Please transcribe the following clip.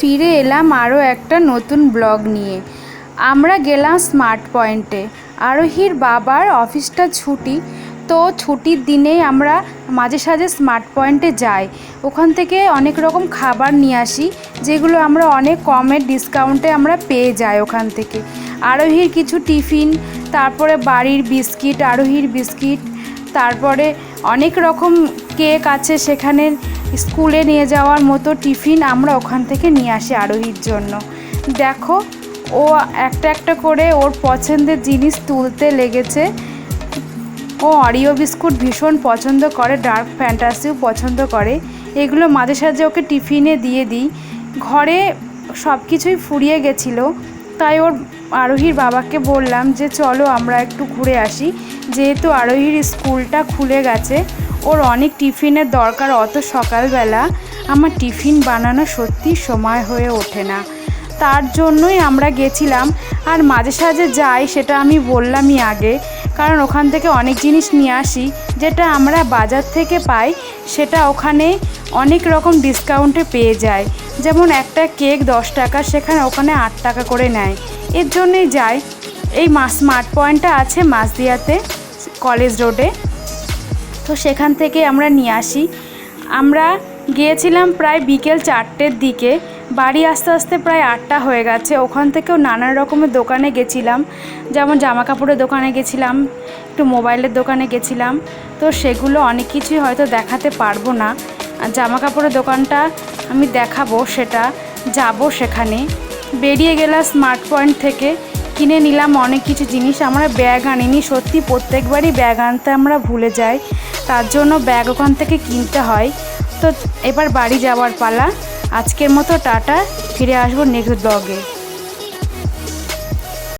ফিরে এলাম আরও একটা নতুন ব্লগ নিয়ে। আমরা গেলাম স্মার্ট পয়েন্টে। আরোহীর বাবার অফিসটা ছুটি, তো ছুটির দিনেই আমরা মাঝে সাঝে স্মার্ট পয়েন্টে যাই। ওখান থেকে অনেক রকম খাবার নিয়ে আসি, যেগুলো আমরা অনেক কমের ডিসকাউন্টে আমরা পেয়ে যাই ওখান থেকে। আরোহীর কিছু টিফিন, তারপরে বাড়ির বিস্কিট, আরোহীর বিস্কিট, তারপরে অনেক রকম কেক আছে সেখানে। স্কুলে নিয়ে যাওয়ার মতো টিফিন আমরা ওখান থেকে নিয়ে আসি আরোহীর জন্য। দেখো, ও একটা একটা করে ওর পছন্দের জিনিস তুলতে লেগেছে। ও অরিও বিস্কুট ভীষণ পছন্দ করে, ডার্ক ফ্যান্টাসিও পছন্দ করে। এগুলো মাঝে সাঝে ওকে টিফিনে দিয়ে দিই। ঘরে সব কিছুই ফুরিয়ে গেছিল। তাই ওর আরোহীর বাবাকে বললাম যে, চলো আমরা একটু ঘুরে আসি। যেহেতু আরোহীর স্কুলটা খুলে গেছে ওর অনেক টিফিনের দরকার অত সকালবেলা। আমার টিফিন বানানো সত্যি সময় হয়ে ওঠে না। তার জন্যই আমরা গেছিলাম আর মাঝে সাঝে যাই সেটা আমি বললামই আগে। কারণ ওখান থেকে অনেক জিনিস নিয়ে আসি, যেটা আমরা বাজার থেকে পাই, সেটা ওখানে অনেক রকম ডিসকাউন্টে পেয়ে যায়। যেমন একটা কেক দশ টাকা, সেখানে ওখানে আট টাকা করে নেয়। এর জন্যই যাই। এই স্মার্ট পয়েন্টটা আছে মাসদিয়াতে কলেজ রোডে। তো সেখান থেকে আমরা নিয়ে আসি। আমরা গিয়েছিলাম প্রায় বিকেল চারটের দিকে। বাড়ি আসতে আসতে প্রায় আটটা হয়ে গেছে। ওখান থেকেও নানান রকমের দোকানে গেছিলাম। যেমন জামা কাপড়ের দোকানে গেছিলাম, একটু মোবাইলের দোকানে গেছিলাম। তো সেগুলো অনেক কিছুই হয়তো দেখাতে পারব না। জামা কাপড়ের দোকানটা আমি দেখাবো, সেটা যাব সেখানে। বেরিয়ে গেলাম স্মার্ট পয়েন্ট থেকে। কিনে নিলাম, অনেক কিছু জিনিস আমরা ব্যাগ আনিনি। সত্যি প্রত্যেকবারই ব্যাগ আনতে আমরা ভুলে যাই। তার জন্য ব্যাগ ওখান থেকে কিনতে হয়। তো এবার বাড়ি যাওয়ার পালা। আজকের মতো টাটা। ফিরে আসব নেক্সট ব্লগে।